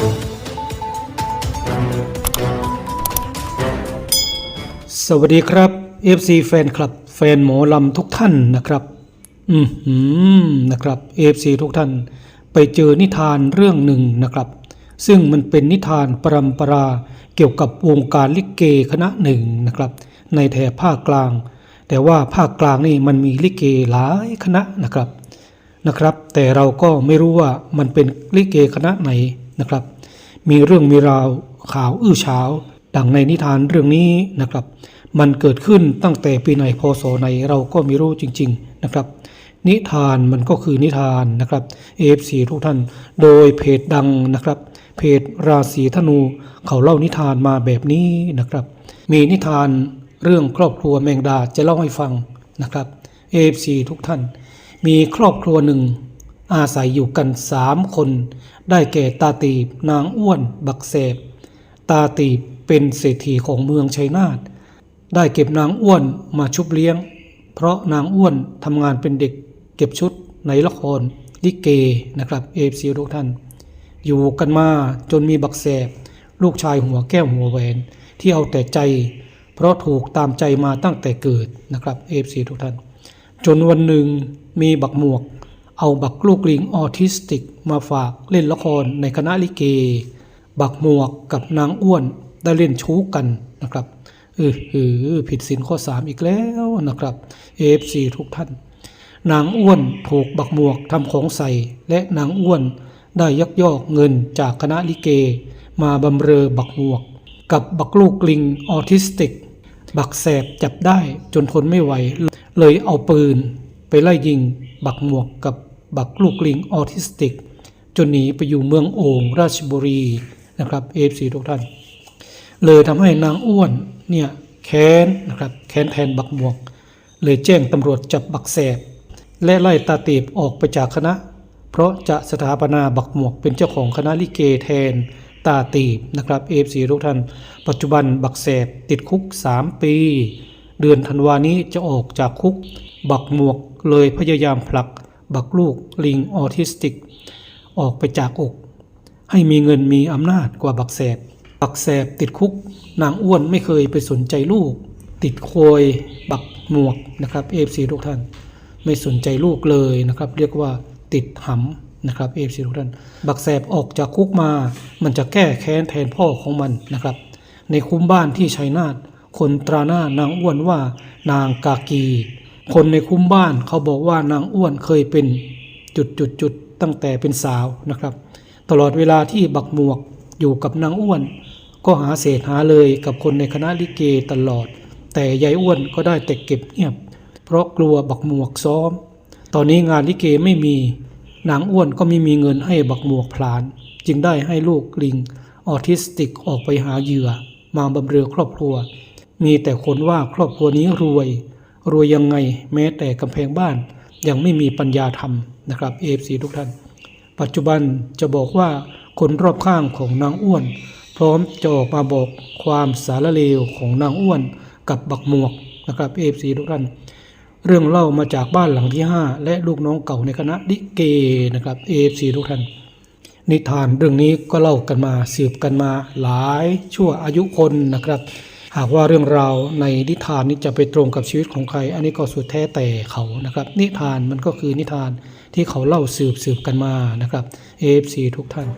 สวัสดีครับ FC แฟนคลับ แฟนหมอลำทุกท่านนะครับ อืมนะครับ FC ทุกท่าน ไปเจอนิทานเรื่องหนึ่งนะครับ ซึ่งมันเป็นนิทานปรำปราเกี่ยวกับวงการลิเกคณะหนึ่งนะครับ ในแถบภาคกลาง แต่ว่าภาคกลางนี่มันมีลิเกหลายคณะนะครับนะครับ แต่เราก็ไม่รู้ว่ามันเป็นลิเกคณะไหนนะครับ มีเรื่องมีราวข่าวอื้อฉาวดังในนิทานเรื่องนี้นะครับ มันเกิดขึ้นตั้งแต่ปีไหนพศไหนเราก็ไม่รู้จริง ๆนะครับ นิทานมันก็คือนิทานนะครับ AFC ทุกท่าน โดยเพจดังนะครับ เพจราศีธนูเขาเล่านิทานมาแบบนี้นะครับ มีนิทานเรื่องครอบครัวแมงดาจะเล่าให้ฟังนะครับ AFC ทุกท่าน มีครอบครัวหนึ่ง อาศัยอยู่กันสามคน ได้แก่ตาตีบนางอ้วน บักแสบตาตีบเป็นเศรษฐีของเมืองชัยนาทได้เก็บนางอ้วนมาชุบเลี้ยง เพราะนางอ้วนทำงานเป็นเด็กเก็บชุดในละครลิเกนะครับเอฟซีทุกท่าน อยู่กันมาจนมีบักแสบ ลูกชายหัวแก้วหัวแหวน ที่เอาแต่ใจ เพราะถูกตามใจมาตั้งแต่เกิดนะครับเอฟซีทุกท่าน จนวันหนึ่งมีบักหมวก เอาบักลูกลิงออทิสติกมาฝากเล่นละครในคณะลิเก บักหมวกกับนางอ้วนได้เล่นชู้กันนะครับเออเออผิดศีลข้อ 3 อีกแล้วนะครับ AFC ทุกท่าน นางอ้วนถูกบักหมวกทำของใส่ และนางอ้วนได้ยักยอกเงินจากคณะลิเก มาบำเรอบักหมวก กับบักลูกลิงออทิสติก บักแสบจับได้จนทนไม่ไหว เลยเอาปืน ไปไล่ยิงบักหมวกกับ บักลูกลิงออทิสติก จนหนีไปอยู่เมืองโอ่งราชบุรีนะครับเอฟซีทุกท่าน เลยทำให้นางอ้วนเนี่ยแค้นนะครับแค้นแทนบักหมวก เลยแจ้งตำรวจจับบักแสบ และไล่ตาตีบออกไปจากคณะ เพราะจะสถาปนาบักหมวกเป็นเจ้าของคณะลิเกแทนตาตีบนะครับเอฟซีทุกท่าน ปัจจุบันบักแสบติดคุก 3 ปี เดือนธันวานี้จะออกจากคุก บักหมวกเลยพยายามผลัก บักลูกลิงออทิสติก ออกไปจากอก ให้มีเงินมีอำนาจกว่าบักแสบ บักแสบติดคุก นางอ้วนไม่เคยไปสนใจลูก ติดโคยบักหมวกนะครับเอฟซีทุกท่าน ไม่สนใจลูกเลยนะครับ เรียกว่าติดหำนะครับเอฟซีทุกท่าน บักแสบออกจากคุกมา มันจะแก้แค้นแทนพ่อของมันนะครับ ในคุ้มบ้านที่ชัยนาทคนตราหน้านางอ้วนว่านางกากี คนในคุ้มบ้านเขาบอกว่านางอ้วนเคยเป็นจุดจุดจุดๆตั้งแต่เป็นสาวนะครับ ตลอดเวลาที่บักหมวกอยู่กับนางอ้วน ก็หาเศษหาเลยกับคนในคณะลิเกตลอด แต่ยายอ้วนก็ได้แต่เก็บเงียบ เพราะกลัวบักหมวกซ้อม ตอนนี้งานลิเกไม่มีนางอ้วนก็ไม่มีเงินให้บักหมวกพลาน จึงได้ให้ลูกลิงออทิสติกออกไปหาเหยื่อ มาบำเรอครอบครัว มีแต่คนว่าครอบครัวนี้รวย รวยยังไงแม้แต่กำแพงบ้าน ยังไม่มีปัญญาทำนะครับเอฟซีทุกท่าน ปัจจุบันจะบอกว่าคนรอบข้างของนางอ้วน พร้อมจะออกมาบอกความสารเลวของนางอ้วนกับบักหมวกนะครับเอฟซีทุกท่าน เรื่องเล่ามาจากบ้านหลังที่ 5 และลูกน้องเก่าในคณะลิเกนะครับเอฟซีทุกท่าน นิทานเรื่องนี้ก็เล่ากันมาสืบกันมาหลายชั่วอายุคนนะครับ หากว่าเรื่องราวในนิทานนี้จะไปตรงกับชีวิตของใคร อันนี้ก็สุดแท้แต่เขานะครับ นิทานมันก็คือนิทานที่เขาเล่าสืบสืบกันมานะครับ AFC ทุกท่าน